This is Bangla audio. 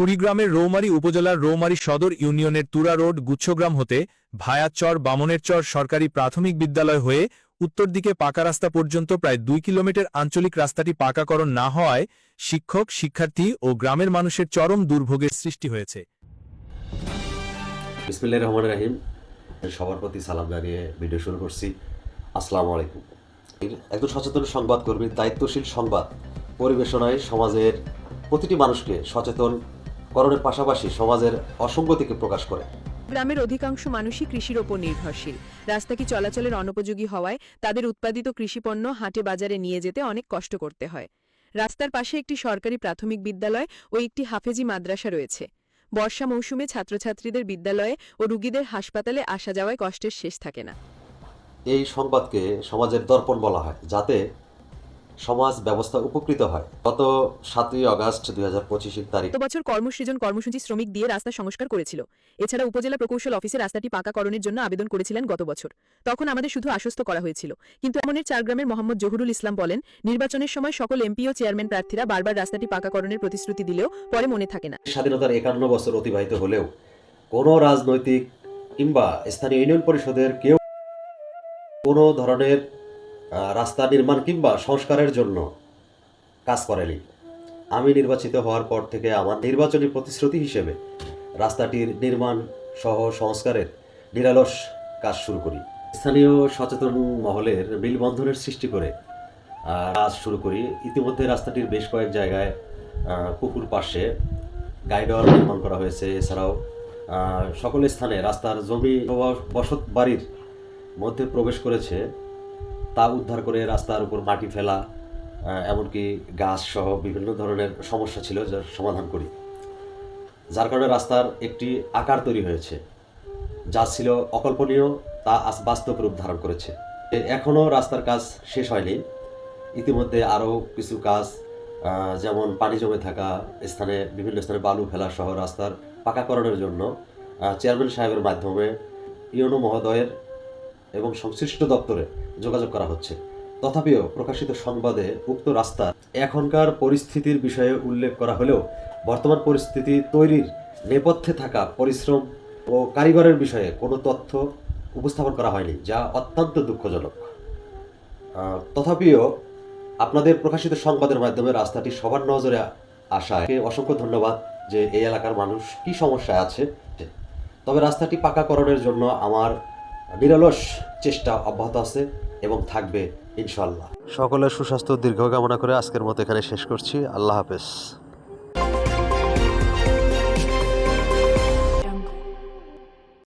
কুড়িগ্রামের রৌমারী উপজেলার রৌমারী সদর ইউনিয়নের তুরা রোড গুচ্ছগ্রাম হতে ভায়াচর বামনেরচর সরকারি প্রাথমিক বিদ্যালয় হয়ে উত্তর দিকে পাকা রাস্তা পর্যন্ত প্রায় দুই কিলোমিটার আঞ্চলিক রাস্তাটি পাকাকরণ না হওয়ায় শিক্ষক, শিক্ষার্থী ও গ্রামের মানুষের চরম দুর্ভোগের সৃষ্টি হয়েছে। বিসমিল্লাহ রহমান রাহিম। সবার প্রতি সালাম জানিয়ে ভিডিও শুরু করছি। আসসালামু আলাইকুম। একজন সচেতন সংবাদকর্মী দায়িত্বশীল সংবাদ পরিবেশনায় সমাজের প্রতিটি মানুষকে সচেতন করণের পাশাপাশি সমাজের অসঙ্গতিকে প্রকাশ করে। গ্রামের অধিকাংশ মানুষই কৃষির ওপর নির্ভরশীল। রাস্তা কি চলাচলের অনুপযোগী হওয়ায় তাদের উৎপাদিত কৃষিপণ্য হাটে বাজারে নিয়ে যেতে অনেক কষ্ট করতে হয়। রাস্তার পাশে একটি সরকারি প্রাথমিক বিদ্যালয় ও একটি হাফেজি মাদ্রাসা রয়েছে। বর্ষা মৌসুমে ছাত্রছাত্রীদের বিদ্যালয়ে ও রুগীদের হাসপাতালে আসা যাওয়ায় কষ্টের শেষ থাকে না। এই সংবাদকে সমাজের দর্পণ বলা হয় যাতে সমাজ ব্যবস্থা উপকৃত হয়। গত সাতই আগস্ট দুই হাজার পঁচিশের তারিখ। বছর কর্মসৃজন কর্মসূচি শ্রমিক দিয়ে রাস্তা সংস্কার করেছিল। এছাড়া উপজেলা প্রকৌশল অফিসে রাস্তাটি পাকাকরণের জন্য আবেদন করেছিলেন গত বছর। তখন আমাদের শুধু আশ্বস্ত করা হয়েছিল। কিন্তু এমনের চারগ্রামের মোহাম্মদ জহুরুল ইসলাম বলেন নির্বাচনের সময় সকল এমপি ও চেয়ারম্যান প্রার্থীরা বারবার রাস্তাটি পাকাকরণের প্রতিশ্রুতি দিলেও পরে মনে থাকে না। স্বাধীনতার একান্ন বছর অতিবাহিত হলেও কোনো রাজনৈতিক কিংবা স্থানীয় ইউনিয়ন পরিষদের কেউ কোনো ধরনের রাস্তা নির্মাণ কিংবা সংস্কারের জন্য কাজ করেনি। আমি নির্বাচিত হওয়ার পর থেকে আমার নির্বাচনী প্রতিশ্রুতি হিসেবে রাস্তাটির নির্মাণ সহ সংস্কারের নিরালস কাজ শুরু করি। স্থানীয় সচেতন মহলের বিলবন্ধনের সৃষ্টি করে কাজ শুরু করি। ইতিমধ্যে রাস্তাটির বেশ কয়েক জায়গায় পুকুর পাশে গাইডওয়াল নির্মাণ করা হয়েছে। এছাড়াও সকল স্থানে রাস্তার জমি বসত বাড়ির মধ্যে প্রবেশ করেছে। তা উদ্ধার করে রাস্তার উপর মাটি ফেলা এমনকি গাছ সহ বিভিন্ন ধরনের সমস্যা ছিল যার সমাধান করি। যার কারণে রাস্তার একটি আকার তৈরি হয়েছে, যা ছিল অকল্পনীয়, তা বাস্তব রূপ ধারণ করেছে। এখনও রাস্তার কাজ শেষ হয়নি। ইতিমধ্যে আরও কিছু কাজ যেমন পানি জমে থাকা, স্থানে, বিভিন্ন স্থানে বালু ফেলা সহ রাস্তার পাকাকরণের জন্য চেয়ারম্যান সাহেবের মাধ্যমে ইউনো মহোদয়ের এবং সংশ্লিষ্ট দপ্তরে যোগাযোগ করা হচ্ছে। তথাপিও প্রকাশিত সংবাদে উক্ত রাস্তা এখনকার পরিস্থিতির বিষয়ে উল্লেখ করা হলেও বর্তমান পরিস্থিতি তৈরির নেপথ্যে থাকা পরিশ্রম ও কারিগরের বিষয়ে কোনো তথ্য উপস্থাপন করা হয়নি, যা অত্যন্ত দুঃখজনক। তথাপিও আপনাদের প্রকাশিত সংবাদের মাধ্যমে রাস্তাটি সবার নজরে আসায় অসংখ্য ধন্যবাদ যে এই এলাকার মানুষ কি সমস্যায় আছে। তবে রাস্তাটি পাকাকরণের জন্য আমার নিরলস চেষ্টা অব্যাহত আছে এবং থাকবে ইনশাল্লাহ সকলের সুস্বাস্থ্য দীর্ঘ কামনা করে আজকের মতো এখানে শেষ করছি। আল্লাহ হাফেজ।